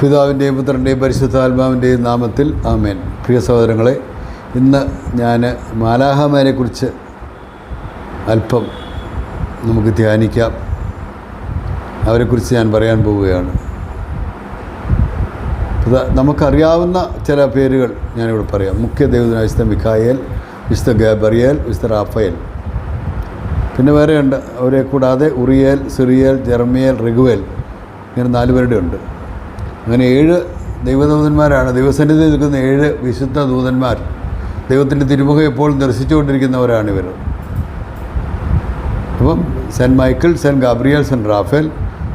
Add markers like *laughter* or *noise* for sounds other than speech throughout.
പിതാവിന്റെയും പുത്രന്റെയും പരിശുദ്ധാത്മാവിന്റെയും നാമത്തിൽ ആമേൻ. പ്രിയ സഹോദരങ്ങളെ ഇന്ന് ഞാൻ മാലാഹമാരെക്കുറിച്ച് അല്പം നമുക്ക് ധ്യാനിക്കാം. അവരെക്കുറിച്ച് ഞാൻ പറയാൻ പോവുകയാണ്. നമുക്കറിയാവുന്ന ചില പേരുകൾ ഞാനിവിടെ പറയാം. മുഖ്യ ദൈവത്തിനായ വിശുദ്ധ മിഖായേൽ വിശുദ്ധ ഗാബറിയേൽ വിശുദ്ധ റാഫയേൽ പിന്നെ വേറെയുണ്ട്. അവരെ കൂടാതെ ഉറിയേൽ സിറിയേൽ ജെർമിയേൽ റിഗുവേൽ ഇങ്ങനെ നാല് പേരുടെ ഉണ്ട്. അങ്ങനെ ഏഴ് ദൈവദൂതന്മാരാണ്. ദൈവസന്നിധി നിൽക്കുന്ന ഏഴ് വിശുദ്ധ ദൂതന്മാർ. ദൈവത്തിന്റെ തിരുമുഖം എപ്പോഴും ദർശിച്ചുകൊണ്ടിരിക്കുന്നവരാണ് ഇവർ. അപ്പം saint Michael saint Gabriel saint Raphael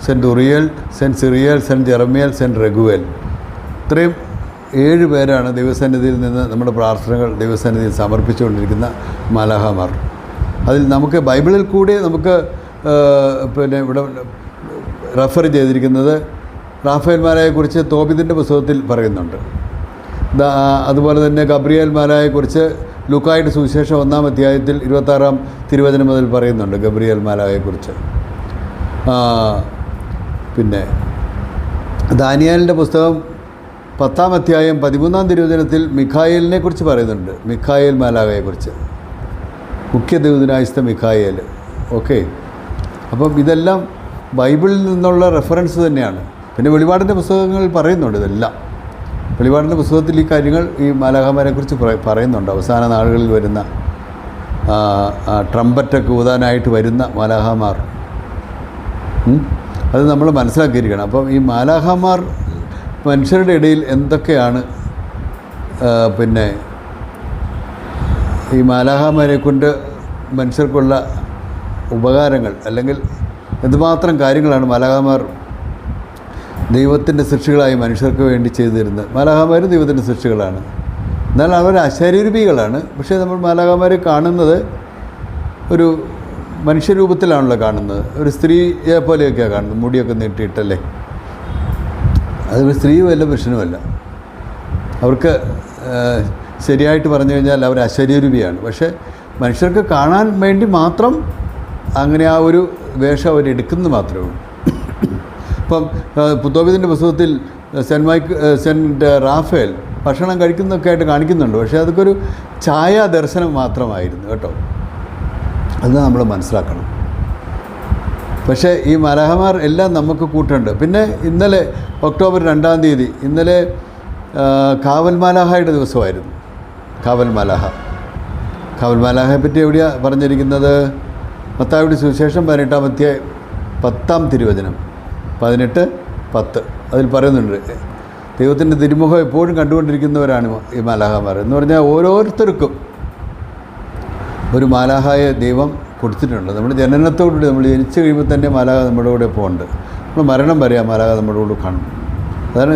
saint Uriel saint Sariel saint Jeremiel saint Raguel ഇത്രയും ഏഴ് പേരാണ് ദൈവസന്നിധിയിൽ നിന്ന് നമ്മുടെ പ്രാർത്ഥനകൾ ദൈവസന്നിധിയിൽ സമർപ്പിച്ചുകൊണ്ടിരിക്കുന്ന മലഹമാർ. അതിൽ നമുക്ക് ബൈബിളിൽ കൂടി നമുക്ക് പിന്നെ ഇവിടെ റെഫർ ചെയ്തിരിക്കുന്നത് റാഫേൽമാരായെക്കുറിച്ച് തോബിദിന്റെ പുസ്തകത്തിൽ പറയുന്നുണ്ട്. അതുപോലെ തന്നെ ഗബ്രിയേൽ മാലായെക്കുറിച്ച് ലുക്കായിട്ട് സുവിശേഷം ഒന്നാം അധ്യായത്തിൽ ഇരുപത്താറാം തിരുവചനം മുതൽ പറയുന്നുണ്ട് ഗബ്രിയേൽ മാലായെക്കുറിച്ച് ആ, പിന്നെ ദാനിയാലിന്റെ പുസ്തകം പത്താം അധ്യായം പതിമൂന്നാം തിരുവചനത്തിൽ മിഖായേലിനെ കുറിച്ച് പറയുന്നുണ്ട്. മിഖായേൽ മാലാകയെക്കുറിച്ച് മുഖ്യ ദൂതനായസ്ഥ മിഖായേൽ ഓക്കെ. അപ്പം ഇതെല്ലാം ബൈബിളിൽ നിന്നുള്ള റെഫറൻസ് തന്നെയാണ്. പിന്നെ വെളിപാടിന്റെ പുസ്തകങ്ങൾ പറയുന്നുണ്ട് ഇതെല്ലാം. വെളിപാടിന്റെ പുസ്തകത്തിൽ ഈ കാര്യങ്ങൾ ഈ മാലാഖമാരെക്കുറിച്ച് പറ- പറയുന്നുണ്ട്. അവസാന നാളുകളിൽ വരുന്ന ട്രംപറ്റൊക്കെ ഊതാനായിട്ട് വരുന്ന മാലാഹമാർ അത് നമ്മൾ മനസ്സിലാക്കിയിരിക്കണം. അപ്പം ഈ മാലാഹമാർ മനുഷ്യരുടെ ഇടയിൽ എന്തൊക്കെയാണ് പിന്നെ ഈ മാലാഹമാരെ കൊണ്ട് മനുഷ്യർക്കുള്ള ഉപകാരങ്ങൾ അല്ലെങ്കിൽ എന്തുമാത്രം കാര്യങ്ങളാണ് മാലാഹമാർ ദൈവത്തിന്റെ സൃഷ്ടികളായി മനുഷ്യർക്ക് വേണ്ടി ചെയ്തു തരുന്നത് മാലാഹമാരും ദൈവത്തിന്റെ സൃഷ്ടികളാണ്. എന്നാൽ അവർ അശരീരൂപികളാണ്. പക്ഷേ നമ്മൾ മാലാഹമാരെ കാണുന്നത് ഒരു മനുഷ്യരൂപത്തിലാണല്ലോ കാണുന്നത്. ഒരു സ്ത്രീയെ പോലെയൊക്കെയാണ് കാണുന്നത്. മുടിയൊക്കെ നീട്ടിയിട്ടല്ലേ? അതൊരു സ്ത്രീയുമല്ല പുരുഷനുമല്ല അവർക്ക് ശരിയായിട്ട് പറഞ്ഞു കഴിഞ്ഞാൽ അവർ അശരീരൂപിയാണ്. പക്ഷേ മനുഷ്യർക്ക് കാണാൻ വേണ്ടി മാത്രം അങ്ങനെ ആ ഒരു വേഷം അവരെടുക്കുന്നത് മാത്രമേ ഉള്ളൂ. ഇപ്പം പുത്തോബിതിന്റെ പുസ്തകത്തിൽ സെന്റ് മൈക്ക് സെന്റ് റാഫേൽ ഭക്ഷണം കഴിക്കുന്നൊക്കെ ആയിട്ട് കാണിക്കുന്നുണ്ട്. പക്ഷേ അതൊക്കെ ഒരു ഛായാ ദർശനം മാത്രമായിരുന്നു കേട്ടോ. അത് നമ്മൾ മനസ്സിലാക്കണം. പക്ഷേ ഈ മലഹമാർ എല്ലാം നമുക്ക് കൂട്ടുണ്ട്. പിന്നെ ഇന്നലെ ഒക്ടോബർ രണ്ടാം തീയതി ഇന്നലെ കാവൽ മാലാഹയുടെ ദിവസമായിരുന്നു. കാവൽ മാലാഹ കാവൽ മാലാഹയെ പറ്റി എവിടെയാണ് പറഞ്ഞിരിക്കുന്നത്? മത്താവിടെ സുവിശേഷം പതിനെട്ടാമത്തെ പത്താം തിരുവചനം. പതിനെട്ട് പത്ത്. അതിൽ പറയുന്നുണ്ട് ദൈവത്തിന്റെ തിരുമുഖം എപ്പോഴും കണ്ടുകൊണ്ടിരിക്കുന്നവരാണ് ഈ മാലാഹമാർ എന്ന് പറഞ്ഞാൽ ഓരോരുത്തർക്കും ഒരു മാലാഹായ ദൈവം കൊടുത്തിട്ടുണ്ട്. നമ്മൾ ജനനത്തോടുകൂടി നമ്മൾ ജനിച്ചു കഴിയുമ്പോൾ തന്നെ മാലാഹ നമ്മുടെ കൂടെ പോകുന്നുണ്ട് നമ്മൾ മരണം വരെ ആ മാലാഹ നമ്മുടെ കൂടെ കാണും. അതാണ്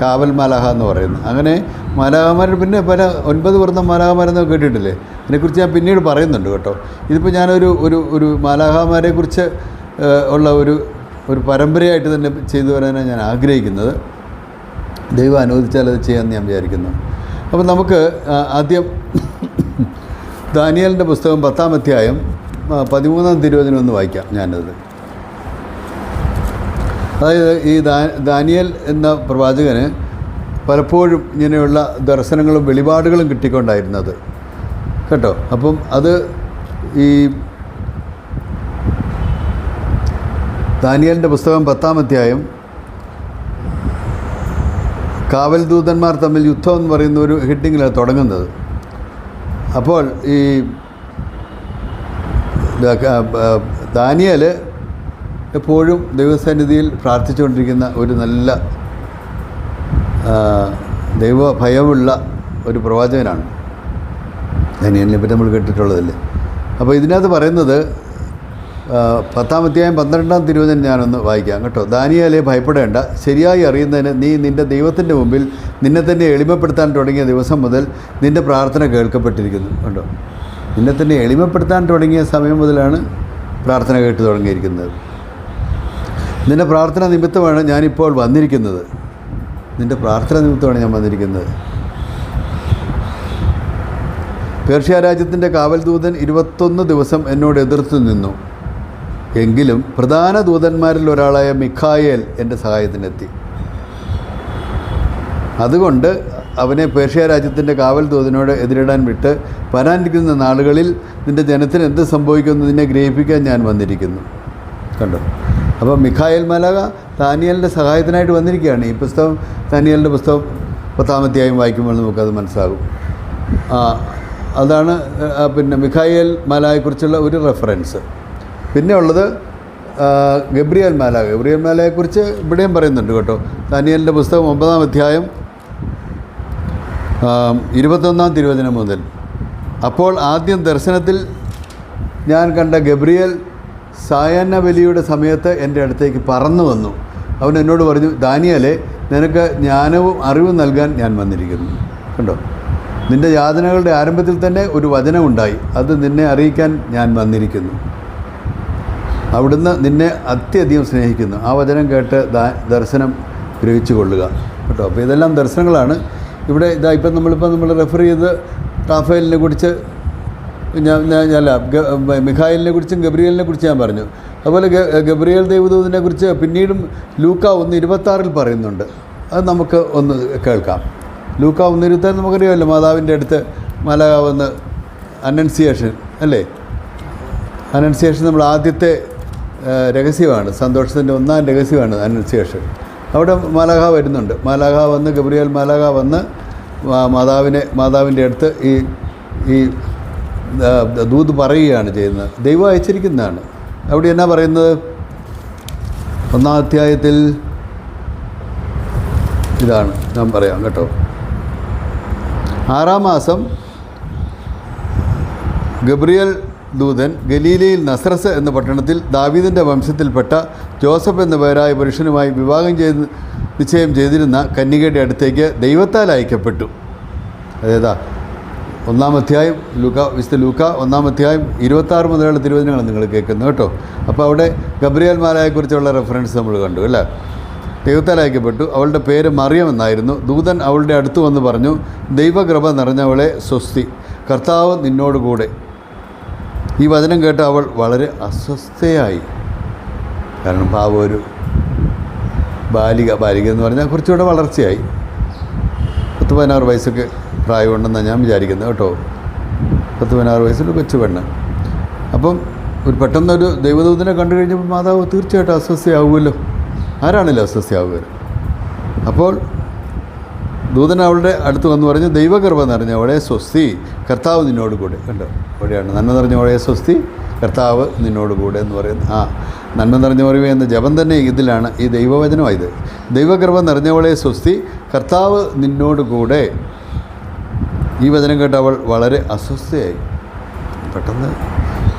കാവൽ മാലാഹ എന്ന് പറയുന്നത്. അങ്ങനെ മാലാഹമാർ പിന്നെ പല ഒൻപത് വർദ്ധ മാലാഹമാരെന്നൊക്കെ കേട്ടിട്ടില്ലേ? അതിനെക്കുറിച്ച് ഞാൻ പിന്നീട് പറയുന്നുണ്ട് കേട്ടോ. ഇതിപ്പോൾ ഞാനൊരു ഒരു ഒരു മാലാഹമാരെക്കുറിച്ച് ഉള്ള ഒരു ഒരു പരമ്പരയായിട്ട് തന്നെ ചെയ്തു വരാനാണ് ഞാൻ ആഗ്രഹിക്കുന്നത്. ദൈവം അനുവദിച്ചാൽ അത് ചെയ്യാമെന്ന് ഞാൻ വിചാരിക്കുന്നു. അപ്പം നമുക്ക് ആദ്യം *coughs* ദാനിയലിന്റെ പുസ്തകം പത്താം അധ്യായം പതിമൂന്നാം തിരുവചനം ഒന്ന് വായിക്കാം ഞാനത്. അതായത് ഈ ദാനിയൽ എന്ന പ്രവാചകന് പലപ്പോഴും ഇങ്ങനെയുള്ള ദർശനങ്ങളും വെളിപാടുകളും കിട്ടിക്കൊണ്ടായിരുന്നത്. കേട്ടോ? അപ്പം അത് ഈ ദാനിയലിന്റെ പുസ്തകം പത്താം അധ്യായം. കാവൽ ദൂതന്മാർ തമ്മിൽ യുദ്ധം എന്ന് പറയുന്ന ഒരു ഹെഡിങ്ങിലാണ് തുടങ്ങുന്നത്. അപ്പോൾ ഈ ദാനിയൽ എപ്പോഴും ദൈവസന്നിധിയിൽ പ്രാർത്ഥിച്ചുകൊണ്ടിരിക്കുന്ന ഒരു നല്ല ദൈവഭയമുള്ള ഒരു പ്രവാചകനാണ്. ദാനിയലിനെ പറ്റി നമ്മൾ കേട്ടിട്ടുള്ളതല്ലേ? അപ്പോൾ ഇതിനകത്ത് പറയുന്നത് പത്താം അധ്യായം പന്ത്രണ്ടാം തിരുവചനം ഞാനൊന്ന് വായിക്കാം കേട്ടോ. ദാനിയാലെ ഭയപ്പെടേണ്ട. ശരിയായി അറിയുന്നതിന് നീ നിന്റെ ദൈവത്തിന്റെ മുമ്പിൽ നിന്നെ തന്നെ എളിമപ്പെടുത്താൻ തുടങ്ങിയ ദിവസം മുതൽ നിന്റെ പ്രാർത്ഥന കേൾക്കപ്പെട്ടിരിക്കുന്നു. കേട്ടോ നിന്നെ തന്നെ എളിമപ്പെടുത്താൻ തുടങ്ങിയ സമയം മുതലാണ് പ്രാർത്ഥന കേട്ട് തുടങ്ങിയിരിക്കുന്നത്. നിന്റെ പ്രാർത്ഥന നിമിത്തമാണ് ഞാനിപ്പോൾ വന്നിരിക്കുന്നത്. നിന്റെ പ്രാർത്ഥന നിമിത്തമാണ് ഞാൻ വന്നിരിക്കുന്നത്. പേർഷ്യ രാജ്യത്തിന്റെ കാവൽദൂതൻ ഇരുപത്തൊന്ന് ദിവസം എന്നോട് എതിർത്ത് നിന്നു. എങ്കിലും പ്രധാന ദൂതന്മാരിൽ ഒരാളായ മിഖായേൽ എന്റെ സഹായത്തിനെത്തി. അതുകൊണ്ട് അവനെ പേർഷ്യ രാജ്യത്തിന്റെ കാവൽ ദൂതനോട് എതിരിടാൻ വിട്ട് വരാനിരിക്കുന്ന നാളുകളിൽ നിന്റെ ജനത്തിന് എന്ത് സംഭവിക്കുന്നതിനെ ഗ്രഹിപ്പിക്കാൻ ഞാൻ വന്നിരിക്കുന്നു. കണ്ടോ? അപ്പോൾ മിഖായൽ മലക താനിയലിന്റെ സഹായത്തിനായിട്ട് വന്നിരിക്കുകയാണ്. ഈ പുസ്തകം താനിയലിന്റെ പുസ്തകം പത്താമത്തെയായും വായിക്കുമ്പോൾ നമുക്കത് മനസ്സിലാകും. അതാണ് പിന്നെ മിഖായൽ മലയെക്കുറിച്ചുള്ള ഒരു റെഫറൻസ്. പിന്നെ ഉള്ളത് ഗബ്രിയൽ മാല. ഗബ്രിയൽ മാലയെക്കുറിച്ച് ഇവിടെയും പറയുന്നുണ്ട് കേട്ടോ. ദാനിയലിന്റെ പുസ്തകം ഒമ്പതാം അധ്യായം ഇരുപത്തൊന്നാം തിരുവചനം മുതൽ. അപ്പോൾ ആദ്യം ദർശനത്തിൽ ഞാൻ കണ്ട ഗബ്രിയൽ സായാഹ്ന ബലിയുടെ സമയത്ത് എന്റെ അടുത്തേക്ക് പറന്നു വന്നു. അവൻ എന്നോട് പറഞ്ഞു ദാനിയലെ നിനക്ക് ജ്ഞാനവും അറിവും നൽകാൻ ഞാൻ വന്നിരിക്കുന്നു. കണ്ടോ? നിന്റെ യാതനകളുടെ ആരംഭത്തിൽ തന്നെ ഒരു വചനമുണ്ടായി. അത് നിന്നെ അറിയിക്കാൻ ഞാൻ വന്നിരിക്കുന്നു. അവിടുന്ന് നിന്നെ അത്യധികം സ്നേഹിക്കുന്നു. ആ വചനം കേട്ട് ദർശനം ഗ്രഹിച്ചു കൊള്ളുക. കേട്ടോ? അപ്പോൾ ഇതെല്ലാം ദർശനങ്ങളാണ്. ഇവിടെ ഇതാ ഇപ്പം നമ്മളിപ്പോൾ നമ്മൾ റെഫർ ചെയ്ത് റാഫേലിനെ കുറിച്ച് ഞാൻ ഞാൻ അല്ല മിഖായിലിനെ കുറിച്ചും ഗബ്രിയലിനെ കുറിച്ച് ഞാൻ പറഞ്ഞു. അതുപോലെ ഗബ്രിയൽ ദേവദൂതിനെ കുറിച്ച് പിന്നീടും ലൂക്ക ഒന്ന് ഇരുപത്താറിൽ പറയുന്നുണ്ട്. അത് നമുക്ക് ഒന്ന് കേൾക്കാം. ലൂക്ക ഒന്ന് ഇരുപത്താറ് നമുക്കറിയാമല്ലോ മാതാവിന്റെ അടുത്ത് മലകാവെന്ന് അനൻസിയേഷൻ അല്ലേ? അനൻസിയേഷൻ നമ്മൾ ആദ്യത്തെ രഹസ്യമാണ്. സന്തോഷത്തിന്റെ ഒന്നാം രഹസ്യമാണ് അനൻസിയേഷൻ അവിടെ മാലാഖ വരുന്നുണ്ട്. മാലാഖ വന്ന് ഗബ്രിയേൽ മാലാഖ വന്ന് മാതാവിനെ മാതാവിന്റെ അടുത്ത് ഈ ഈ ദൂത് പറയുകയാണ് ചെയ്യുന്നത്. ദൈവം അയച്ചിരിക്കുന്നതാണ്. അവിടെ എന്നാ പറയുന്നത്? ഒന്നാം അധ്യായത്തിൽ ഇതാണ്. ഞാൻ പറയാം കേട്ടോ. ആറാം മാസം ഗബ്രിയൽ ദൂതൻ ഗലീലയിൽ നസ്രസ് എന്ന പട്ടണത്തിൽ ദാവീദിന്റെ വംശത്തിൽപ്പെട്ട ജോസഫ് എന്ന പേരായ പുരുഷനുമായി വിവാഹം ചെയ്ത് നിശ്ചയം ചെയ്തിരുന്ന കന്യകയുടെ അടുത്തേക്ക് ദൈവത്താൽ അയക്കപ്പെട്ടു. അതേതാ? ഒന്നാം അധ്യായം ലൂക്ക വിശുദ്ധ ലൂക്ക ഒന്നാം അധ്യായം ഇരുപത്താറ് മുതലുള്ള തിരുവചനങ്ങൾ നിങ്ങൾ കേൾക്കുന്നു കേട്ടോ. അപ്പോൾ അവിടെ ഗബ്രിയാൽ മാലയെക്കുറിച്ചുള്ള റെഫറൻസ് നമ്മൾ കണ്ടു അല്ലേ? ദൈവത്താൽ അയക്കപ്പെട്ടു അവളുടെ പേര് മറിയം എന്നായിരുന്നു. ദൂതൻ അവളുടെ അടുത്ത് വന്ന് പറഞ്ഞു ദൈവകൃപ നിറഞ്ഞവളെ സ്വസ്തി കർത്താവ് നിന്നോടുകൂടെ. ഈ വചനം കേട്ട് അവൾ വളരെ അസ്വസ്ഥയായി. കാരണം പാവ ഒരു ബാലിക ബാലിക എന്ന് പറഞ്ഞാൽ കുറച്ചുകൂടെ വളർച്ചയായി. പത്ത് പതിനാറ് വയസ്സൊക്കെ പ്രായമുണ്ടെന്നാണ് ഞാൻ വിചാരിക്കുന്നത് കേട്ടോ. പത്ത് പതിനാറ് വയസ്സിൽ കൊച്ചു പെണ്ണ് അപ്പം ഒരു പെട്ടെന്നൊരു ദൈവദൂതനെ കണ്ടു കഴിഞ്ഞപ്പോൾ മാതാവ് തീർച്ചയായിട്ടും അസ്വസ്ഥയാവുമല്ലോ. ആരാണല്ലോ അസ്വസ്ഥയാവുക? അപ്പോൾ ദൂതൻ അവളുടെ അടുത്ത് വന്ന് പറഞ്ഞു ദൈവകൃപ നിറഞ്ഞ അവളെ സ്വസ്തി കർത്താവ് നിന്നോട് കൂടെ. കണ്ടോ? അവിടെയാണ് നന്മ നിറഞ്ഞ അവളെ സ്വസ്തി കർത്താവ് നിന്നോട് കൂടെ എന്ന് പറയുന്നത്. ആ നന്മ നിറഞ്ഞ പറയുക എന്ന ജപം തന്നെ ഇതിലാണ് ഈ ദൈവവചനമായത് ദൈവകൃപ നിറഞ്ഞവളെ സ്വസ്തി കർത്താവ് നിന്നോട് കൂടെ. ഈ വചനം കേട്ട് അവൾ വളരെ അസ്വസ്ഥയായി. പെട്ടെന്ന്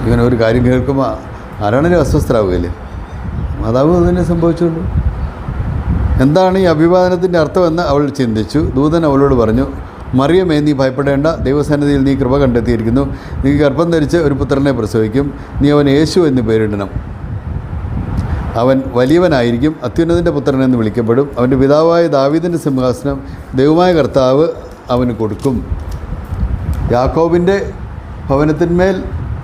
ഇങ്ങനെ ഒരു കാര്യം കേൾക്കുമ്പോൾ ആരാണെങ്കിലും അസ്വസ്ഥരാവുകയല്ലേ? മാതാവ് തന്നെ സംഭവിച്ചുള്ളൂ എന്താണ് ഈ അഭിവാദനത്തിന്റെ അർത്ഥമെന്ന് അവൾ ചിന്തിച്ചു. ദൂതൻ അവളോട് പറഞ്ഞു മറിയമേ നീ ഭയപ്പെടേണ്ട. ദൈവസന്നിധിയിൽ നീ കൃപ കണ്ടെത്തിയിരിക്കുന്നു. നീ ഗർഭം ധരിച്ച് ഒരു പുത്രനെ പ്രസവിക്കും. നീ അവൻ യേശു എന്ന് പേരിടണം. അവൻ വലിയവനായിരിക്കും. അത്യുന്നതിന്റെ പുത്രൻ എന്ന് വിളിക്കപ്പെടും. അവന്റെ പിതാവായ ദാവീദിന്റെ സിംഹാസനം ദൈവമായ കർത്താവ് അവന് കൊടുക്കും. യാക്കോബിന്റെ ഭവനത്തിന്മേൽ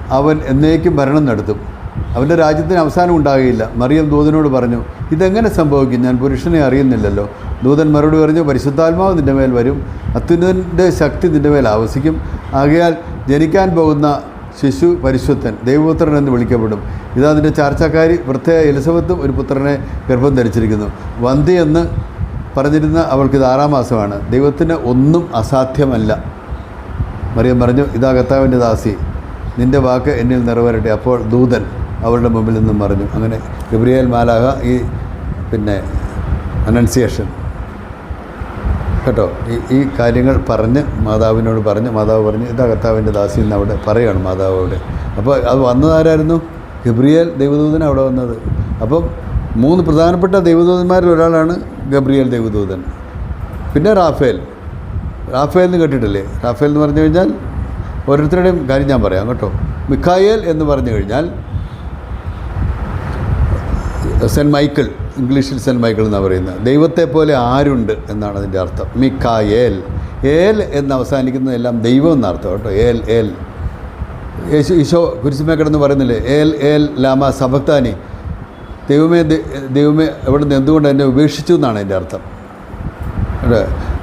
അവൻ എന്നേക്കും ഭരണം നടത്തും. അവന്റെ രാജ്യത്തിന് അവസാനം ഉണ്ടാകുകയില്ല മറിയം ദൂതനോട് പറഞ്ഞു ഇതെങ്ങനെ സംഭവിക്കും? ഞാൻ പുരുഷനെ അറിയുന്നില്ലല്ലോ. ദൂതൻ മറുപടി പറഞ്ഞു പരിശുദ്ധാത്മാവ് നിന്റെ മേൽ വരും. അത്യുന്നതിന്റെ ശക്തി നിന്റെ മേൽ ആവസിക്കും. ആകയാൽ ജനിക്കാൻ പോകുന്ന ശിശു പരിശുദ്ധൻ ദൈവപുത്രൻ എന്ന് വിളിക്കപ്പെടും. ഇതാ അതിന്റെ ചാർച്ചക്കാരി. വൃദ്ധയായ എലിസബത്തും ഒരു പുത്രനെ ഗർഭം ധരിച്ചിരിക്കുന്നു. വന്തി എന്ന് പറഞ്ഞിരുന്ന അവൾക്കിത് ആറാം മാസമാണ്. ദൈവത്തിന് ഒന്നും അസാധ്യമല്ല. മറിയം പറഞ്ഞു ഇതാ കർത്താവിന്റെ ദാസി. നിന്റെ വാക്ക് എന്നിൽ നിറവേറട്ടെ അപ്പോൾ ദൂതൻ അവളുടെ മുമ്പിൽ നിന്നും പറഞ്ഞു അങ്ങനെ ഗബ്രിയേൽ മാലാഹ ഈ പിന്നെ അനൗൺസിയേഷൻ കേട്ടോ ഈ ഈ കാര്യങ്ങൾ പറഞ്ഞ് മാതാവിനോട് പറഞ്ഞ് മാതാവ് പറഞ്ഞ് ഇതാ കർത്താവിന്റെ ദാസി എന്ന് അവിടെ പറയുകയാണ് മാതാവ് അവിടെ. അപ്പോൾ അത് വന്നതാരായിരുന്നു? ഗബ്രിയേൽ ദൈവദൂതൻ അവിടെ വന്നത്. അപ്പം മൂന്ന് പ്രധാനപ്പെട്ട ദൈവദൂതന്മാരിൽ ഒരാളാണ് ഗബ്രിയേൽ ദൈവദൂതൻ. പിന്നെ റാഫേൽ. റാഫേൽ എന്ന് കേട്ടിട്ടില്ലേ? റാഫേൽ എന്ന് പറഞ്ഞു കഴിഞ്ഞാൽ ഓരോരുത്തരുടെയും കാര്യം ഞാൻ പറയാം കേട്ടോ. മിഖായേൽ എന്ന് പറഞ്ഞു കഴിഞ്ഞാൽ സെന്റ് മൈക്കിൾ ഇംഗ്ലീഷിൽ സെന്റ് മൈക്കിൾ എന്നാണ് പറയുന്നത്. ദൈവത്തെ പോലെ ആരുണ്ട് എന്നാണ് അതിന്റെ അർത്ഥം. മിക്ക ഏൽ ഏൽ എന്ന് അവസാനിക്കുന്നതെല്ലാം ദൈവം എന്നർത്ഥം കേട്ടോ. ഏൽ ഏൽ. യേശു ഈശോ കുരിശുമേക്കടെന്ന് പറയുന്നില്ലേ? ഏൽ ഏൽ ലാമ സഭക്താനി. ദൈവമേ ദൈവമേ എവിടെ നിന്ന് എന്തുകൊണ്ട് എന്നെ ഉപേക്ഷിച്ചു എന്നാണ് എന്റെ അർത്ഥം.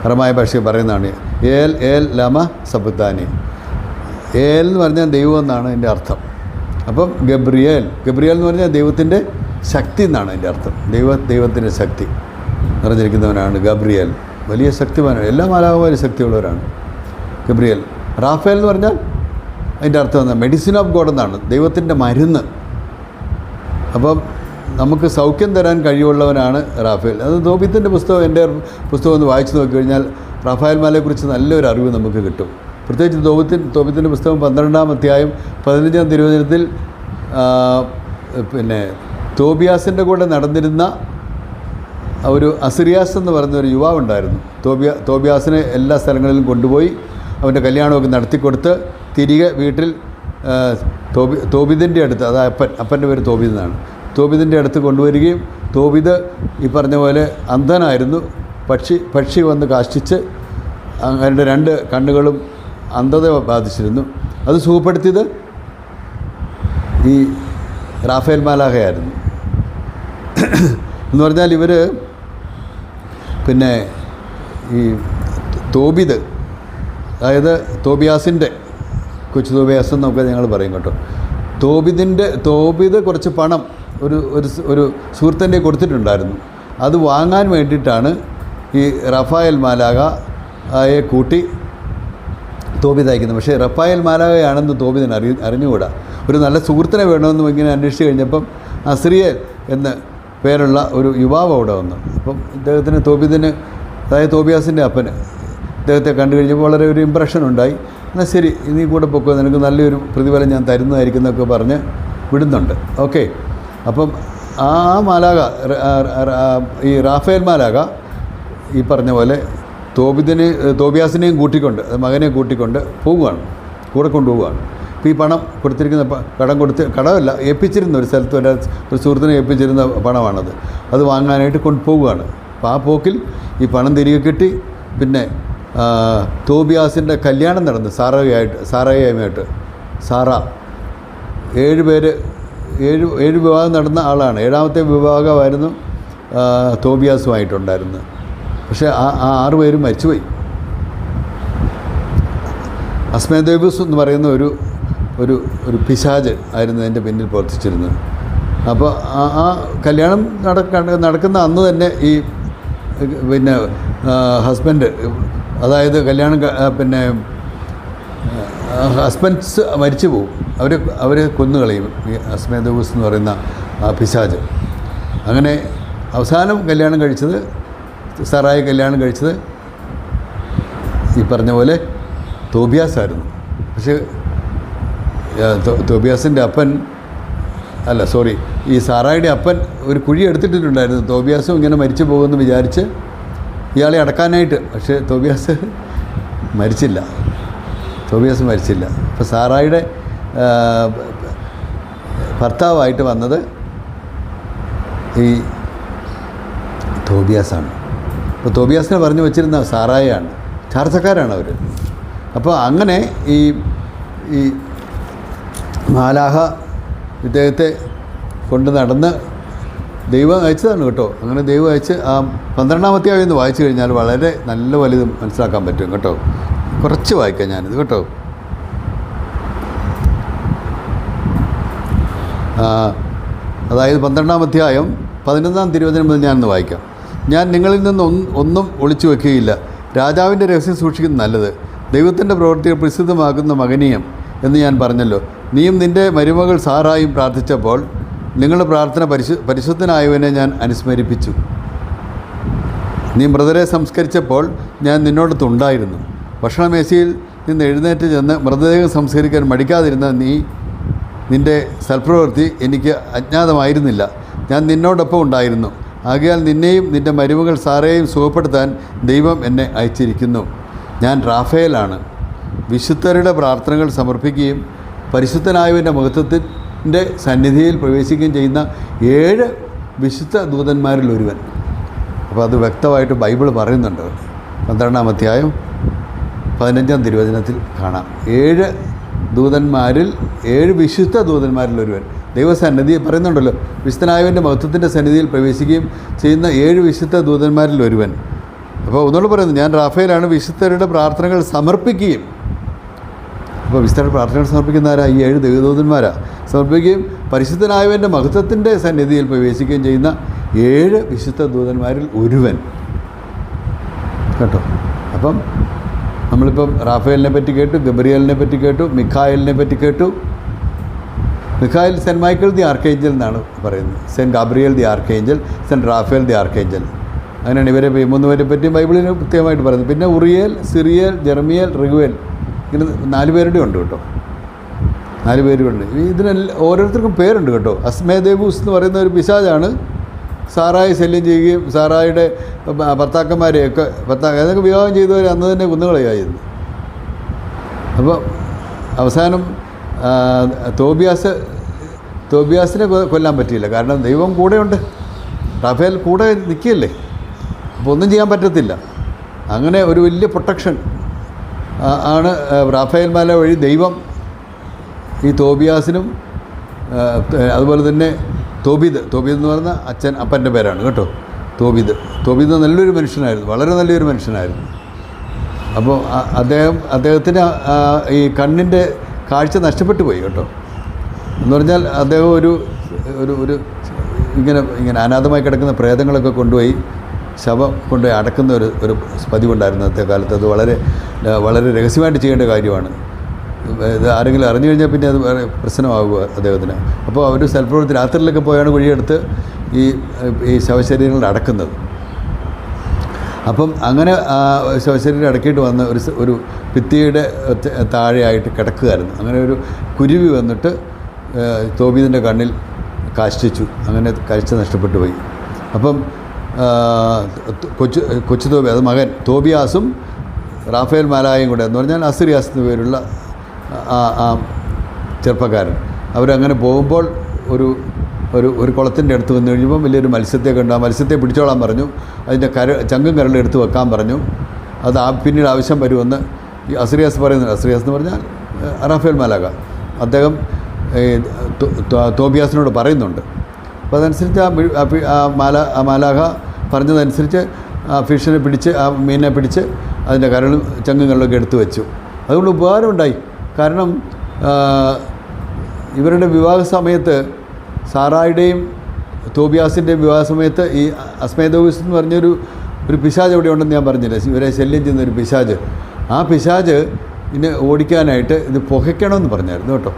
അറമായ ഭാഷയിൽ പറയുന്നതാണ്. ഏൽ ഏൽ ലമ സബുദ്ധാനി ഏൽ എന്ന് പറഞ്ഞാൽ ദൈവം എന്നാണ് എന്റെ അർത്ഥം. അപ്പം ഗബ്രിയേൽ. ഗബ്രിയേൽ എന്ന് പറഞ്ഞാൽ ദൈവത്തിന്റെ ശക്തി എന്നാണ് അതിന്റെ അർത്ഥം. ദൈവ ദൈവത്തിന്റെ ശക്തി. നിറഞ്ഞിരിക്കുന്നവനാണ് ഗബ്രിയൽ. വലിയ ശക്തിമാനാണ്. എല്ലാ മാലാകന്മാരും ശക്തിയുള്ളവരാണ് ഗബ്രിയൽ. റാഫേൽ എന്ന് പറഞ്ഞാൽ അതിന്റെ അർത്ഥം എന്താ? മെഡിസിൻ ഓഫ് ഗോഡ് എന്നാണ്. ദൈവത്തിന്റെ മരുന്ന്. അപ്പം നമുക്ക് സൗഖ്യം തരാൻ കഴിവുള്ളവനാണ് റാഫേൽ. അത് തോബിത്തിന്റെ പുസ്തകം എന്റെ പുസ്തകം ഒന്ന് വായിച്ചു നോക്കിക്കഴിഞ്ഞാൽ റാഫായൽ മാലയെക്കുറിച്ച് നല്ലൊരു അറിവ് നമുക്ക് കിട്ടും. പ്രത്യേകിച്ച് തോബിത്തിൻ തോബിത്തിന്റെ പുസ്തകം പന്ത്രണ്ടാം അധ്യായം പതിനഞ്ചാം തിരുവചനത്തിൽ പിന്നെ തോബിയാസിന്റെ കൂടെ നടന്നിരുന്ന ഒരു അസിറിയാസ് എന്ന് പറയുന്ന ഒരു യുവാവുണ്ടായിരുന്നു. തോബിയ തോബിയാസിനെ എല്ലാ സ്ഥലങ്ങളിലും കൊണ്ടുപോയി അവന്റെ കല്യാണമൊക്കെ നടത്തിക്കൊടുത്ത് തിരികെ വീട്ടിൽ തോബി തോബിദിന്റെ അടുത്ത് അത് അപ്പൻ അപ്പന്റെ പേര് തോബിദ് എന്നാണ്. തോബിദിന്റെ അടുത്ത് കൊണ്ടുവരികയും തോബിദ് ഈ പറഞ്ഞ പോലെ അന്ധനായിരുന്നു. പക്ഷി പക്ഷി വന്ന് കാഷ്ടിച്ച് അവന്റെ രണ്ട് കണ്ണുകളും അന്ധത ബാധിച്ചിരുന്നു. അത് സുഖപ്പെടുത്തിയത് ഈ റാഫേൽ മാലാഹയായിരുന്നു എന്ന് പറഞ്ഞാൽ ഇവർ പിന്നെ ഈ തോബിത് അതായത് തോബിയാസിന്റെ കൊച്ചു തോബിയാസ് എന്നൊക്കെ ഞങ്ങൾ പറയും കേട്ടോ. തോബിതിന്റെ തോബിത് കുറച്ച് പണം ഒരു ഒരു ഒരു സുഹൃത്തിന്റെ കൊടുത്തിട്ടുണ്ടായിരുന്നു. അത് വാങ്ങാൻ വേണ്ടിയിട്ടാണ് ഈ റഫായൽ മാലാക ആയെ കൂട്ടി തോബിത് അയക്കുന്നത്. പക്ഷേ റഫായൽ മാലാകയാണെന്ന് തോബിതിന് അറി അറിഞ്ഞുകൂടാ. ഒരു നല്ല സുഹൃത്തിനെ വേണമെന്ന് ഇങ്ങനെ അന്വേഷിച്ച് കഴിഞ്ഞപ്പം അസ്രിയൽ എന്ന് പേരുള്ള ഒരു യുവാവ് അവിടെ വന്നു. അപ്പം ഇദ്ദേഹത്തിന് തോബിതിന് അതായത് തോബിയാസിന്റെ അപ്പന് ഇദ്ദേഹത്തെ കണ്ടു കഴിഞ്ഞപ്പോൾ വളരെ ഒരു ഇമ്പ്രഷൻ ഉണ്ടായി. എന്നാൽ ശരി നീ കൂടെ പൊക്കോ നിനക്ക് നല്ലൊരു പ്രതിഫലം ഞാൻ തരുന്നതായിരിക്കും എന്നൊക്കെ പറഞ്ഞ് വിടുന്നുണ്ട്. ഓക്കെ. അപ്പം ആ മാലാക ഈ റാഫേൽ മാലാക ഈ പറഞ്ഞ പോലെ തോബിദിനെ തോബിയാസിനെയും കൂട്ടിക്കൊണ്ട് മകനെ കൂട്ടിക്കൊണ്ട് പോവുകയാണ്. കൂടെ കൊണ്ടുപോവുകയാണ്. ഈ പണം കൊടുത്തിരിക്കുന്ന കടം കൊടുത്ത് കടമല്ല ഏൽപ്പിച്ചിരുന്ന ഒരു സ്ഥലത്ത് ഒരു ഒരു സുഹൃത്തിനെ ഏൽപ്പിച്ചിരുന്ന പണമാണത്. അത് വാങ്ങാനായിട്ട് കൊണ്ടുപോവുകയാണ്. അപ്പോൾ ആ പോക്കിൽ ഈ പണം തിരികെ കിട്ടി. പിന്നെ തോബിയാസിന്റെ കല്യാണം നടന്നു സാറയായിട്ട് സാറയുമായിട്ട് സാറ ഏഴ് പേര് ഏഴ് ഏഴ് വിവാഹം നടന്ന ആളാണ്. ഏഴാമത്തെ വിവാഹമായിരുന്നു തോബിയാസുമായിട്ടുണ്ടായിരുന്നത്. പക്ഷേ ആ ആ ആറ് പേരും മരിച്ചുപോയി. അസ്മേദേബൂസ് എന്ന് പറയുന്ന ഒരു ഒരു ഒരു പിശാജ് ആയിരുന്നു എന്റെ പിന്നിൽ പ്രവർത്തിച്ചിരുന്നത്. അപ്പോൾ ആ ആ കല്യാണം നടക്ക നടക്കുന്ന അന്ന് തന്നെ ഈ പിന്നെ ഹസ്ബൻഡ് അതായത് കല്യാണം പിന്നെ ഹസ്ബൻഡ്സ് മരിച്ചു പോകും അവർ അവർ കൊന്നുകളയും ഈ അസ്മേദൂസ് എന്ന് പറയുന്ന ആ പിശാജ്. അങ്ങനെ അവസാനം കല്യാണം കഴിച്ചത് സാറായി കല്യാണം കഴിച്ചത് ഈ പറഞ്ഞ പോലെ തോബിയാസായിരുന്നു. പക്ഷേ തോബിയാസിന്റെ അപ്പൻ അല്ല സോറി ഈ സാറായുടെ അപ്പൻ ഒരു കുഴി എടുത്തിട്ടിട്ടുണ്ടായിരുന്നു. തോബിയാസും ഇങ്ങനെ മരിച്ചു പോകുമെന്ന് വിചാരിച്ച് ഇയാളെ അടക്കാനായിട്ട്. പക്ഷേ തോബിയാസ് മരിച്ചില്ല. തോബിയാസ് മരിച്ചില്ല. അപ്പോൾ സാറായുടെ ഭർത്താവായിട്ട് വന്നത് ഈ തോബിയാസാണ്. അപ്പോൾ തോബിയാസിനെ പറഞ്ഞു വെച്ചിരുന്ന സാറായാണ് ചാർച്ചക്കാരാണ് അവർ അപ്പോൾ അങ്ങനെ ഈ ഈ മാലാഹ ഇദ്ദേഹത്തെ കൊണ്ട് നടന്ന് ദൈവം അയച്ചതാണ് കേട്ടോ. അങ്ങനെ ദൈവം അയച്ച് ആ പന്ത്രണ്ടാമത്തെ ആയെന്ന് വായിച്ചു കഴിഞ്ഞാൽ വളരെ നല്ല വലുത് മനസ്സിലാക്കാൻ പറ്റും കേട്ടോ. കുറച്ച് വായിക്കാം ഞാനിത് കേട്ടോ. അതായത് പന്ത്രണ്ടാം അധ്യായം പതിനൊന്നാം തിരുവചനം മുതൽ ഞാനൊന്ന് വായിക്കാം. ഞാൻ നിങ്ങളിൽ നിന്ന് ഒന്നും ഒളിച്ചു വെക്കുകയില്ല. രാജാവിന്റെ രഹസ്യം സൂക്ഷിക്കുന്നത് നല്ലത്. ദൈവത്തിന്റെ പ്രവൃത്തികൾ പ്രസിദ്ധമാക്കുന്ന മകനീയം എന്ന് ഞാൻ പറഞ്ഞല്ലോ. നീയും നിന്റെ മരുമകൾ സാറായും പ്രാർത്ഥിച്ചപ്പോൾ നിങ്ങളുടെ പ്രാർത്ഥന പരിശു പരിശുദ്ധനായവനെ ഞാൻ അനുസ്മരിപ്പിച്ചു. നീ മൃതരെ സംസ്കരിച്ചപ്പോൾ ഞാൻ നിന്നോടത്തുണ്ടായിരുന്നു ഭക്ഷണമേശയിൽ നിന്ന് എഴുന്നേറ്റ് ചെന്ന് മൃതദേഹം സംസ്കരിക്കാൻ മടിക്കാതിരുന്ന നീ നിന്റെ സൽപ്രവൃത്തി എനിക്ക് അജ്ഞാതമായിരുന്നില്ല. ഞാൻ നിന്നോടൊപ്പം ഉണ്ടായിരുന്നു. ആകയാൽ നിന്നെയും നിന്റെ മരുമകൾ സാറേയും സുഖപ്പെടുത്താൻ ദൈവം എന്നെ അയച്ചിരിക്കുന്നു. ഞാൻ റാഫേലാണ്. വിശുദ്ധരുടെ പ്രാർത്ഥനകൾ സമർപ്പിക്കുകയും പരിശുദ്ധനായവന്റെ മഹത്വത്തിന്റെ സന്നിധിയിൽ പ്രവേശിക്കുകയും ചെയ്യുന്ന ഏഴ് വിശുദ്ധ ദൂതന്മാരിൽ ഒരുവൻ. അപ്പോൾ അത് വ്യക്തമായിട്ട് ബൈബിൾ പറയുന്നുണ്ട്. പന്ത്രണ്ടാം അധ്യായം പതിനഞ്ചാം തിരുവചനത്തിൽ കാണാം. ഏഴ് ദൂതന്മാരിൽ ഏഴ് വിശുദ്ധ ദൂതന്മാരിൽ ഒരുവൻ. ദൈവസന്നിധി പറയുന്നുണ്ടല്ലോ വിശുദ്ധനായവന്റെ മഹത്വത്തിന്റെ സന്നിധിയിൽ പ്രവേശിക്കുകയും ചെയ്യുന്ന ഏഴ് വിശുദ്ധ ദൂതന്മാരിൽ ഒരുവൻ. അപ്പോൾ ഒന്നുകൂടെ പറയുന്നു ഞാൻ റാഫേലാണ് വിശുദ്ധരുടെ പ്രാർത്ഥനകൾ സമർപ്പിക്കുകയും അപ്പോൾ വിശുദ്ധരുടെ പ്രാർത്ഥനകൾ സമർപ്പിക്കുന്ന ആരാ? ഈ ഏഴ് ദൈവദൂതന്മാരാ. സമർപ്പിക്കുകയും പരിശുദ്ധനായവന്റെ മഹത്വത്തിന്റെ സന്നിധിയിൽ പ്രവേശിക്കുകയും ചെയ്യുന്ന ഏഴ് വിശുദ്ധ ദൂതന്മാരിൽ ഒരുവൻ. കേട്ടോ? അപ്പം നമ്മളിപ്പം റാഫേലിനെ പറ്റി കേട്ടു ഗബ്രിയലിനെ പറ്റി കേട്ടു മിഖായലിനെ പറ്റി കേട്ടു. മിഖായൽ സെന്റ് മൈക്കിൾ ദി ആർക്കേഞ്ചൽ എന്നാണ് പറയുന്നത്. Saint Gabriel the archangel saint Raphael the archangel. അങ്ങനെയാണ് ഇവരെ മൂന്ന് പേരെ പറ്റി ബൈബിളിൽ കൃത്യമായിട്ട് പറയുന്നത്. പിന്നെ ഉറിയേൽ സിറിയേൽ ജെർമിയേൽ റിഗുവേൽ ഇങ്ങനെ നാല് പേരുടെ ഉണ്ട് കേട്ടോ. നാല് പേരുണ്ട് ഇതിനെല്ലാം ഓരോരുത്തർക്കും പേരുണ്ട് കേട്ടോ. അസ്മേ ദേവൂസ് എന്ന് പറയുന്ന ഒരു പിശാജാണ് സാറായി ശല്യം ചെയ്യുകയും സാറായിയുടെ ഭർത്താക്കന്മാരെയൊക്കെ ഭർത്താക്ക ഏതൊക്കെ വിവാഹം ചെയ്തവർ അന്ന് തന്നെ കുന്നുകളയായിരുന്നു അപ്പോൾ അവസാനം തോബിയാസ് തോബിയാസിനെ കൊല്ലാൻ പറ്റിയില്ല. കാരണം ദൈവം കൂടെയുണ്ട്. റാഫേൽ കൂടെ നിൽക്കുകയല്ലേ അപ്പോൾ ഒന്നും ചെയ്യാൻ പറ്റത്തില്ല. അങ്ങനെ ഒരു വലിയ പ്രൊട്ടക്ഷൻ ആണ് റാഫേൽ മാല വഴി ദൈവം ഈ തോബിയാസിനും അതുപോലെ തന്നെ തോബിദ് തോബിദ് എന്ന് പറയുന്ന അച്ഛൻ അപ്പന്റെ പേരാണ് കേട്ടോ തോബിദ്. തോബിദ് നല്ലൊരു മനുഷ്യനായിരുന്നു വളരെ നല്ലൊരു മനുഷ്യനായിരുന്നു. അപ്പോൾ അദ്ദേഹം അദ്ദേഹത്തിന് ഈ കണ്ണിന്റെ കാഴ്ച നഷ്ടപ്പെട്ടു പോയി കേട്ടോ. എന്ന് പറഞ്ഞാൽ അദ്ദേഹം ഒരു ഒരു ഒരു ഇങ്ങനെ ഇങ്ങനെ അനാഥമായി കിടക്കുന്ന പ്രേതങ്ങളൊക്കെ കൊണ്ടുപോയി ശവം കൊണ്ടുപോയി അടക്കുന്ന ഒരു ഒരു പതിവുണ്ടായിരുന്നു അന്നത്തെ കാലത്ത്. അത് വളരെ വളരെ രഹസ്യമായിട്ട് ചെയ്യേണ്ട കാര്യമാണ്. ഇത് ആരെങ്കിലും അറിഞ്ഞു കഴിഞ്ഞാൽ പിന്നെ അത് പ്രശ്നമാകുക അദ്ദേഹത്തിന്. അപ്പോൾ അവർ സ്ഥലപ്രവൃത്തി രാത്രിയിലൊക്കെ പോയാണ് കുഴിയെടുത്ത് ഈ ഈ ശവശരീരങ്ങൾ അടക്കുന്നത്. അപ്പം അങ്ങനെ ശവശരീരം അടക്കിയിട്ട് വന്ന ഒരു ഒരു ഭിത്തിയുടെ താഴെയായിട്ട് കിടക്കുകയായിരുന്നു. അങ്ങനെ ഒരു കുരുവി വന്നിട്ട് തോബീതിന്റെ കണ്ണിൽ കാഷ്ടിച്ചു. അങ്ങനെ കാഴ്ച നഷ്ടപ്പെട്ടു പോയി. അപ്പം കൊച്ചു കൊച്ചു തോബി അത് മകൻ തോബിയാസും റാഫേൽ മാലായും കൂടെ എന്ന് പറഞ്ഞാൽ അസിറിയാസ് എന്ന പേരുള്ള ആ ആ ചെറുപ്പക്കാരൻ. അവരങ്ങനെ പോകുമ്പോൾ ഒരു ഒരു ഒരു കുളത്തിന്റെ അടുത്ത് വന്നു കഴിഞ്ഞപ്പോൾ വലിയൊരു മത്സ്യത്തെ കണ്ടു ആ മത്സ്യത്തെ പിടിച്ചോളാൻ പറഞ്ഞു. അതിന്റെ കര ചങ്കും കരളും എടുത്ത് വെക്കാൻ പറഞ്ഞു. അത് ആ പിന്നീട് ആവശ്യം വരുമെന്ന് ഈ അസ്രിയാസ് പറയുന്നുണ്ട്. അസ്രിയാസ് എന്ന് പറഞ്ഞാൽ റാഫേൽ മാലാക. അദ്ദേഹം തോബിയാസിനോട് പറയുന്നുണ്ട്. അപ്പോൾ അതനുസരിച്ച് ആ ആ ആ മാല ആ മാലാഹ പറഞ്ഞതനുസരിച്ച് ആ ഫിഷിനെ പിടിച്ച് ആ മീനിനെ പിടിച്ച് അതിന്റെ കരളും ചങ്ങും എടുത്തു വെച്ചു. അതുകൊണ്ട് ഉപകാരമുണ്ടായി. കാരണം ഇവരുടെ വിവാഹ സമയത്ത് സാറായുടെയും തോബിയാസിന്റെയും വിവാഹ സമയത്ത് ഈ അസ്മേദോവിസ് എന്ന് പറഞ്ഞൊരു ഒരു പിശാജ് അവിടെ ഉണ്ടെന്ന് ഞാൻ പറഞ്ഞില്ലേ? ഇവരെ ശല്യം ചെയ്യുന്ന ഒരു പിശാജ്. ആ പിശാജ് ഇതിനെ ഓടിക്കാനായിട്ട് ഇത് പുകയ്ക്കണമെന്ന് പറഞ്ഞായിരുന്നു കേട്ടോ.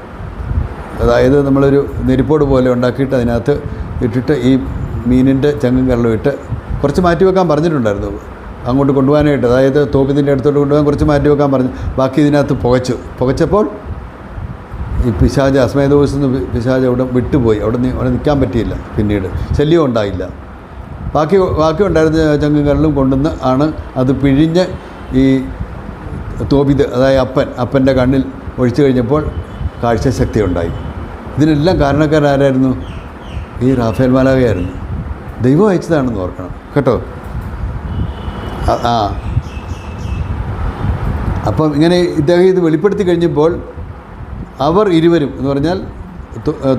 അതായത് നമ്മളൊരു നെരിപ്പോട് പോലെ ഉണ്ടാക്കിയിട്ട് അതിനകത്ത് ഇട്ടിട്ട് ഈ മീനിന്റെ ചങ്ങും കരളും ഇട്ട് കുറച്ച് മാറ്റി വെക്കാൻ പറഞ്ഞിട്ടുണ്ടായിരുന്നു. അങ്ങോട്ട് കൊണ്ടുപോകാനായിട്ട് അതായത് തോപ്പിതിന്റെ അടുത്തോട്ട് കൊണ്ടുപോകാൻ കുറച്ച് മാറ്റി വെക്കാൻ പറഞ്ഞു. ബാക്കി ഇതിനകത്ത് പുകച്ചു. പുകച്ചപ്പോൾ ഈ പിശാജ് അസ്മേദോസ് നിന്ന് പിശാജ് അവിടെ വിട്ടുപോയി. അവിടെ അവിടെ നിൽക്കാൻ പറ്റിയില്ല പിന്നീട്. ശല്യം ഉണ്ടായില്ല. ബാക്കി ബാക്കി ഉണ്ടായിരുന്ന ചങ്ങുകളിലും കൊണ്ടുവന്ന് ആണ് അത് പിഴിഞ്ഞ് ഈ തോപിത് അതായത് അപ്പൻ അപ്പന്റെ കണ്ണിൽ ഒഴിച്ചു കഴിഞ്ഞപ്പോൾ കാഴ്ചശക്തി ഉണ്ടായി. ഇതിനെല്ലാം കാരണക്കാരാരായിരുന്നു? ഈ റാഫേൽ മാലാവയായിരുന്നു ദൈവം അയച്ചതാണെന്ന് ഓർക്കണം. കേട്ടോ? ആ- അപ്പം ഇങ്ങനെ ഇദ്ദേഹം ഇത് വെളിപ്പെടുത്തി കഴിഞ്ഞപ്പോൾ അവർ ഇരുവരും എന്ന് പറഞ്ഞാൽ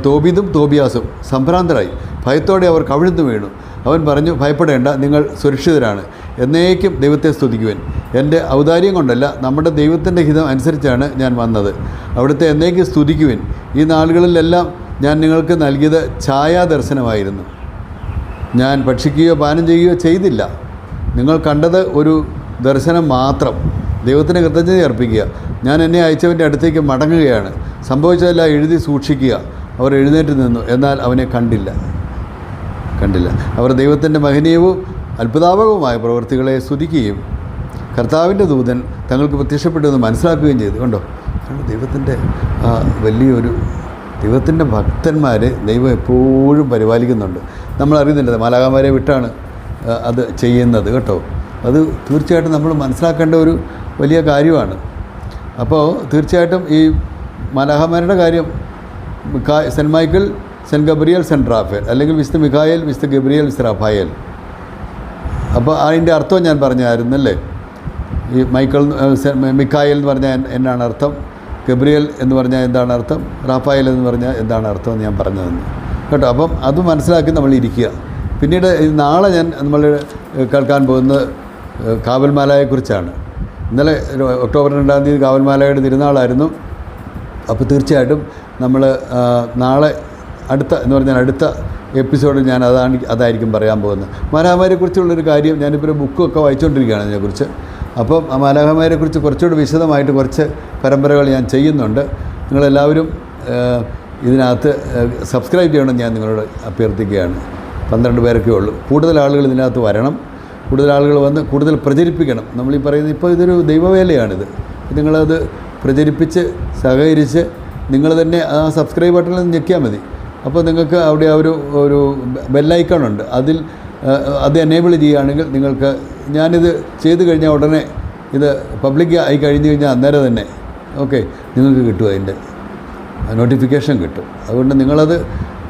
തോബിതും തോബിയാസും സംഭ്രാന്തരായി. ഭയത്തോടെ അവർ കവിഴ്ന്നു വീണു. അവൻ പറഞ്ഞു ഭയപ്പെടേണ്ട നിങ്ങൾ സുരക്ഷിതരാണ്. എന്നേക്കും ദൈവത്തെ സ്തുതിക്കുവൻ. എന്റെ ഔദാര്യം കൊണ്ടല്ല നമ്മുടെ ദൈവത്തിന്റെ ഹിതം അനുസരിച്ചാണ് ഞാൻ വന്നത്. അവിടുത്തെ എന്നേക്കും സ്തുതിക്കുവൻ. ഈ നാളുകളിലെല്ലാം ഞാൻ നിങ്ങൾക്ക് നൽകിയത് ഛായാദർശനമായിരുന്നു. ഞാൻ ഭക്ഷിക്കുകയോ പാനം ചെയ്യുകയോ ചെയ്തില്ല. നിങ്ങൾ കണ്ടത് ഒരു ദർശനം മാത്രം. ദൈവത്തിന് കൃതജ്ഞത അർപ്പിക്കുക. ഞാൻ എന്നെ അയച്ചവന്റെ അടുത്തേക്ക് മടങ്ങുകയാണ്. സംഭവിച്ചതെല്ലാം എഴുതി സൂക്ഷിക്കുക. അവർ എഴുന്നേറ്റ് നിന്നു. എന്നാൽ അവനെ കണ്ടില്ല. കണ്ടില്ല. അവർ ദൈവത്തിന്റെ മഹനീയവും അത്ഭുതാപകവുമായ പ്രവൃത്തികളെ സ്തുതിക്കുകയും കർത്താവിന്റെ ദൂതൻ തങ്ങൾക്ക് പ്രത്യക്ഷപ്പെട്ടുവെന്ന് മനസ്സിലാക്കുകയും ചെയ്തു. കണ്ടോ? ദൈവത്തിന്റെ വലിയൊരു ദൈവത്തിന്റെ ഭക്തന്മാർ ദൈവം എപ്പോഴും പരിപാലിക്കുന്നുണ്ട്. നമ്മൾ അറിയുന്നില്ല മാലാകാമാരെ വിട്ടാണ് അത് ചെയ്യുന്നത് കേട്ടോ. അത് തീർച്ചയായിട്ടും നമ്മൾ മനസ്സിലാക്കേണ്ട ഒരു വലിയ കാര്യമാണ്. അപ്പോൾ തീർച്ചയായിട്ടും ഈ മലഹമാരുടെ കാര്യം saint Michael saint Gabriel saint Raphael അല്ലെങ്കിൽ വിശുദ്ധ മിഖായൽ വിശുദ്ധ ഗബ്രിയൽ വിശുദ്ധ റഫായൽ. അപ്പോൾ അതിന്റെ അർത്ഥം ഞാൻ പറഞ്ഞായിരുന്നല്ലേ? ഈ മൈക്കിൾ മിക്കായൽ എന്ന് പറഞ്ഞാൽ എന്നാണ് അർത്ഥം ഗബ്രിയൽ എന്ന് പറഞ്ഞാൽ എന്താണ് അർത്ഥം റാഫായൽ എന്ന് പറഞ്ഞാൽ എന്താണ് അർത്ഥം എന്ന് ഞാൻ പറഞ്ഞതെന്ന്. തന്നു കേട്ടോ അപ്പം അത് മനസ്സിലാക്കി നമ്മൾ ഇരിക്കുക. പിന്നീട് നാളെ ഞാൻ നമ്മൾ കേൾക്കാൻ പോകുന്നത് കാവൽമാലയെക്കുറിച്ചാണ്. ഇന്നലെ ഒക്ടോബർ രണ്ടാം തീയതി കാവൽമാലയുടെ തിരുനാളായിരുന്നു. അപ്പോൾ തീർച്ചയായിട്ടും നമ്മൾ നാളെ അടുത്ത എന്ന് പറഞ്ഞാൽ അടുത്ത എപ്പിസോഡിൽ ഞാൻ അതാണ് അതായിരിക്കും പറയാൻ പോകുന്നത്. മാലാഹമാരെക്കുറിച്ചുള്ളൊരു കാര്യം ഞാനിപ്പോൾ ഒരു ബുക്കൊക്കെ വായിച്ചുകൊണ്ടിരിക്കുകയാണ് അതിനെക്കുറിച്ച്. അപ്പം ആ മാലാഹമാരെക്കുറിച്ച് കുറച്ചുകൂടി വിശദമായിട്ട് കുറച്ച് പരമ്പരകൾ ഞാൻ ചെയ്യുന്നുണ്ട്. നിങ്ങളെല്ലാവരും ഇതിനകത്ത് സബ്സ്ക്രൈബ് ചെയ്യണമെന്ന് ഞാൻ നിങ്ങളോട് അഭ്യർത്ഥിക്കുകയാണ്. പന്ത്രണ്ട് പേരൊക്കെ ഉള്ളൂ. കൂടുതൽ ആളുകൾ ഇതിനകത്ത് വരണം. കൂടുതൽ ആളുകൾ വന്ന് കൂടുതൽ പ്രചരിപ്പിക്കണം. നമ്മൾ ഈ പറയുന്നത് ഇപ്പോൾ ഇതൊരു ദൈവവേലയാണിത്. നിങ്ങളത് പ്രചരിപ്പിച്ച് സഹകരിച്ച് നിങ്ങൾ തന്നെ ആ സബ്സ്ക്രൈബ് ബട്ടണിൽ ഞെക്കിയാൽ മതി. അപ്പോൾ നിങ്ങൾക്ക് അവിടെ ആ ഒരു ഒരു ബെല്ലൈക്കൺ ഉണ്ട്. അതിൽ അത് എനേബിൾ ചെയ്യുകയാണെങ്കിൽ നിങ്ങൾക്ക് ഞാനിത് ചെയ്ത് കഴിഞ്ഞാൽ ഉടനെ ഇത് പബ്ലിക് ആയി കഴിഞ്ഞ് കഴിഞ്ഞാൽ അന്നേരം തന്നെ ഓക്കെ നിങ്ങൾക്ക് കിട്ടും അതിന്റെ. നോട്ടിഫിക്കേഷൻ കിട്ടും. അതുകൊണ്ട് നിങ്ങളത്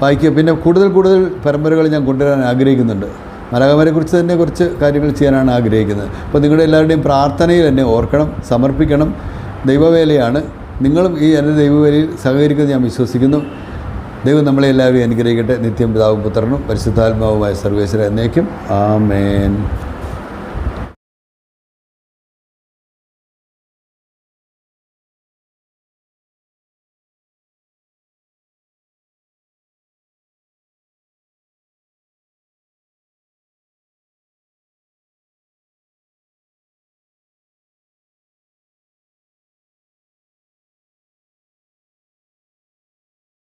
വായിക്കുക. പിന്നെ കൂടുതൽ കൂടുതൽ പരമ്പരകൾ ഞാൻ കൊണ്ടുവരാൻ ആഗ്രഹിക്കുന്നുണ്ട്. മലകമരെക്കുറിച്ച് തന്നെ കുറച്ച് കാര്യങ്ങൾ ചെയ്യാനാണ് ആഗ്രഹിക്കുന്നത്. അപ്പോൾ നിങ്ങളുടെ എല്ലാവരുടെയും പ്രാർത്ഥനയിൽ എന്നെ ഓർക്കണം സമർപ്പിക്കണം. ദൈവവേലയാണ്. നിങ്ങളും ഈ എന്റെ ദൈവവേലയിൽ സഹകരിക്കുമെന്ന് ഞാൻ വിശ്വസിക്കുന്നു. ദൈവം നമ്മളെ എല്ലാവരെയും അനുഗ്രഹിക്കട്ടെ. നിത്യം പിതാവും പുത്രനും പരിശുദ്ധാത്മാവുമായ സർവേശ്വര എന്നേക്കും. ആമേൻ.